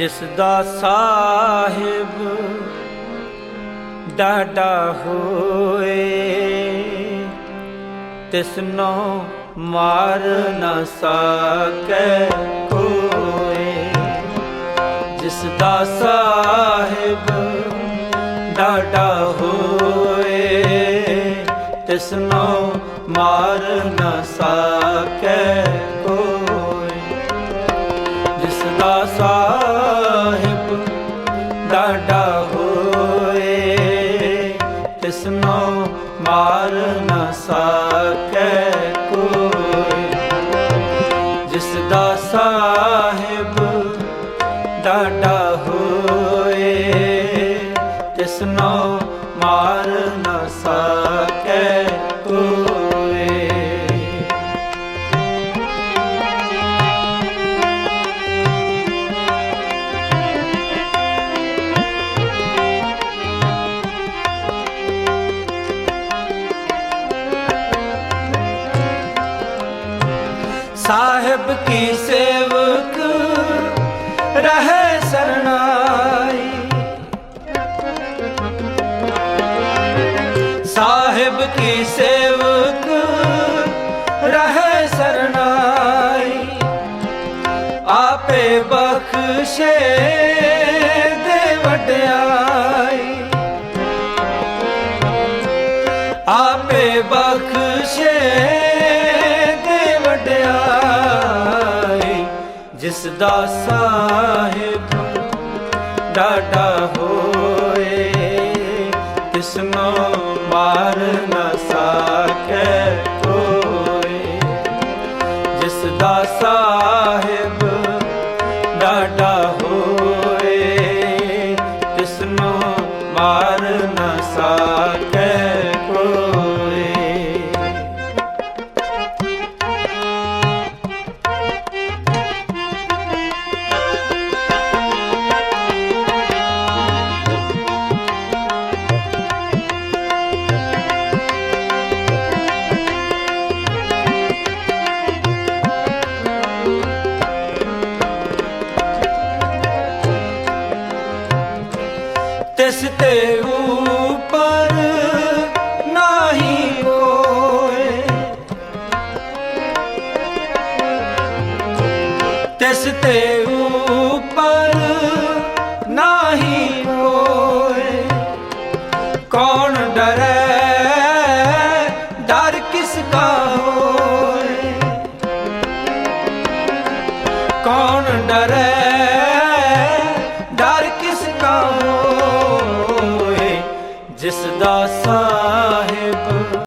ਜਿਸ ਦਾ ਸਾਹਿਬ ਡਾਡਾ ਹੋਏ, ਤਿਸਨੋ ਮਾਰ ਨਾ ਸਕੈ ਕੋਏ ਜਿਸ ਦਾ ਸਾਹਿਬ ਡਾਡਾ ਹੋਏ, ਤਿਸਨੋ ਮਾਰ ਨਾ ਸਕੈ ਕੋਈ ਜਿਸ ਦਾ ਸਾਹਿਬ ਤਿਸਨੋ ਮਾਰ ਨਾ ਸਕੈ ਕੋਈ। ਜਿਸ ਦਾ ਸਾਹਿਬ ਡਾਡਾ ਹੋਏ ਤਿਸਨੋ ਮਾਰ ਨਾ ਸਕੈ ਸਾਹਿਬ ਕੀ ਸੇਵਕ ਰਹੇ ਸਰਨਾਈ? ਸਾਹਿਬ ਕੀ ਸੇਵਕ ਰਹੇ ਸਰਨਾਈ? ਆਪੇ ਬਖਸ਼ੇ ਜਿਸ ਦਾ ਸਾਹਿਬ ਡਾਡਾ ਹੋਏ ਤਿਸਨੋ ਮਾਰ ਨਾ ਸਕੈ ਕੋਈ ਜਿਸ ਦਾ ਸਾਹਿਬ ਡਾਡਾ ਹੋਏ ਤਿਸਨੋ ਮਾਰ ਨਾ ਸਕੈ ਤਿਸ ਤੇ ਉਪਰ ਨਾਹੀ ਕੋਏ ਤਿਸ ਤੇ ਉਪਰ ਨਾਹੀ ਕੋਏ ਕੌਣ ਡਰੇ? ਡਰ ਕਿਸ ਕਾ ਹੋਏ? ਕੌਣ ਡਰੇ? ਹੋਏ ਜਿਸ ਦਾ ਸਾਹਿਬ